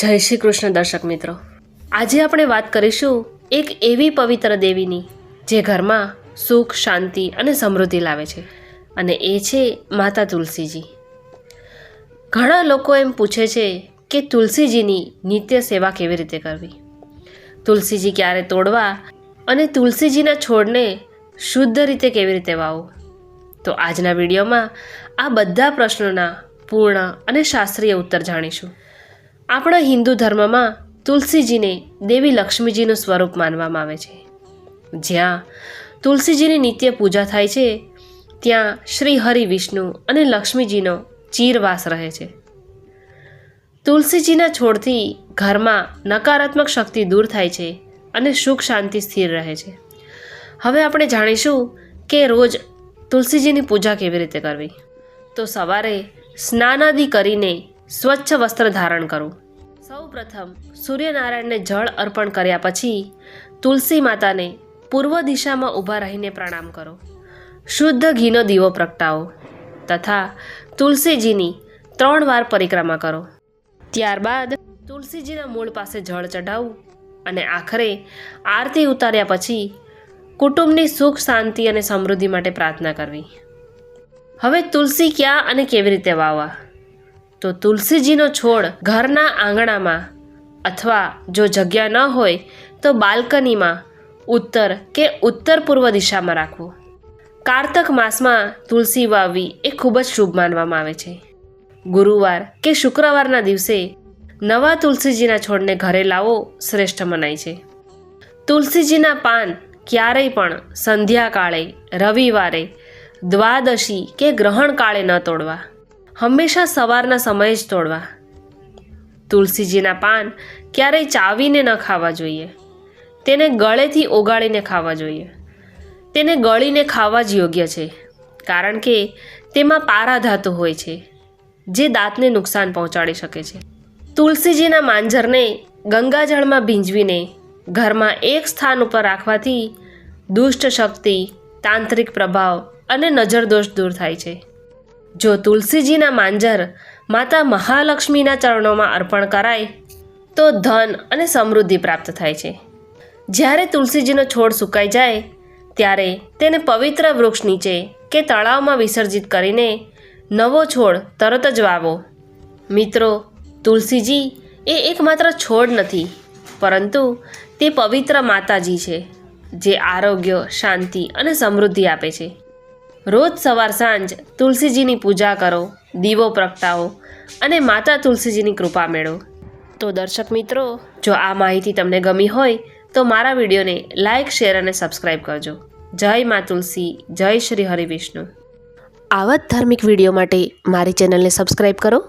જય શ્રી કૃષ્ણ દર્શક મિત્રો. આજે આપણે વાત કરીશું એક એવી પવિત્ર દેવીની, જે ઘરમાં સુખ, શાંતિ અને સમૃદ્ધિ લાવે છે, અને એ છે માતા તુલસીજી. ઘણા લોકો એમ પૂછે છે કે તુલસીજીની નિત્ય સેવા કેવી રીતે કરવી? તુલસીજી ક્યારે તોડવા અને તુલસીજીના છોડને શુદ્ધ રીતે કેવી રીતે વાવવું? તો આજના વિડીયોમાં આ બધા પ્રશ્નોના પૂર્ણ અને શાસ્ત્રીય ઉત્તર જાણીશું. આપણા હિન્દુ ધર્મમાં તુલસીજીને દેવી લક્ષ્મીજીનું સ્વરૂપ માનવામાં આવે છે. જ્યાં તુલસીજીની નિત્ય પૂજા થાય છે, ત્યાં શ્રી હરિ વિષ્ણુ અને લક્ષ્મીજીનો ચીરવાસ રહે છે. તુલસીજીના છોડથી ઘરમાં નકારાત્મક શક્તિ દૂર થાય છે અને સુખ શાંતિ સ્થિર રહે છે. હવે આપણે જાણીશું કે રોજ તુલસીજીની પૂજા કેવી રીતે કરવી? તો સવારે સ્નાનાદિ કરીને સ્વચ્છ વસ્ત્ર ધારણ કરવું સૌ પ્રથમ સૂર્યનારાયણને જળ અર્પણ કર્યા પછી તુલસી માતાને પૂર્વ દિશામાં ઊભા રહીને પ્રણામ કરો. શુદ્ધ ઘીનો દીવો પ્રગટાવો તથા તુલસીજીની ત્રણ વાર પરિક્રમા કરો. ત્યારબાદ તુલસીજીના મૂળ પાસે જળ ચઢાવવું અને આખરે આરતી ઉતાર્યા પછી કુટુંબની સુખ, શાંતિ અને સમૃદ્ધિ માટે પ્રાર્થના કરવી. હવે તુલસી ક્યાં અને કેવી રીતે વાવવા? તો તુલસીજીનો છોડ ઘરના આંગણામાં અથવા જો જગ્યા ન હોય તો બાલ્કનીમાં ઉત્તર કે ઉત્તર પૂર્વ દિશામાં રાખવું. કારતક માસમાં તુલસી વાવવી એ ખૂબ જ શુભ માનવામાં આવે છે. ગુરુવાર કે શુક્રવારના દિવસે નવા તુલસીજીના છોડને ઘરે લાવો શ્રેષ્ઠ મનાય છે. તુલસીજીના પાન ક્યારેય પણ સંધ્યાકાળે, રવિવારે, દ્વાદશી કે ગ્રહણ કાળે ન તોડવા. હંમેશા સવારના સમયે જ તોડવા. તુલસીજીના પાન ક્યારેય ચાવીને ન ખાવા જોઈએ. તેને ગળેથી ઓગાળીને ખાવા જોઈએ. તેને ગળીને ખાવા જ યોગ્ય છે, કારણ કે તેમાં પારા ધાતુ હોય છે, જે દાંતને નુકસાન પહોંચાડી શકે છે. તુલસીજીના માંજરને ગંગાજળમાં ભીંજવીને ઘરમાં એક સ્થાન ઉપર રાખવાથી દુષ્ટ શક્તિ, તાંત્રિક પ્રભાવ અને નજરદોષ દૂર થાય છે. જો તુલસીજીના માંજર માતા મહાલક્ષ્મીના ચરણોમાં અર્પણ કરાય, તો ધન અને સમૃદ્ધિ પ્રાપ્ત થાય છે. જ્યારે તુલસીજીનો છોડ સુકાઈ જાય, ત્યારે તેને પવિત્ર વૃક્ષ નીચે કે તળાવમાં વિસર્જિત કરીને નવો છોડ તરત જ વાવો. મિત્રો, તુલસીજી એ એકમાત્ર છોડ નથી, પરંતુ તે પવિત્ર માતાજી છે, જે આરોગ્ય, શાંતિ અને સમૃદ્ધિ આપે છે. રોજ સવાર સાંજ તુલસીજીની પૂજા કરો, દીવો પ્રગટાવો અને માતા તુલસીજીની કૃપા મેળવો. તો દર્શક મિત્રો, જો આ માહિતી તમને ગમી હોય, તો મારા વિડીયોને લાઇક શેર અને સબસ્ક્રાઈબ કરજો. જય મા તુલસી, જય શ્રી હરિ વિષ્ણુ. આવા જ ધાર્મિક વીડિયો માટે મારી ચેનલને સબસ્ક્રાઈબ કરો.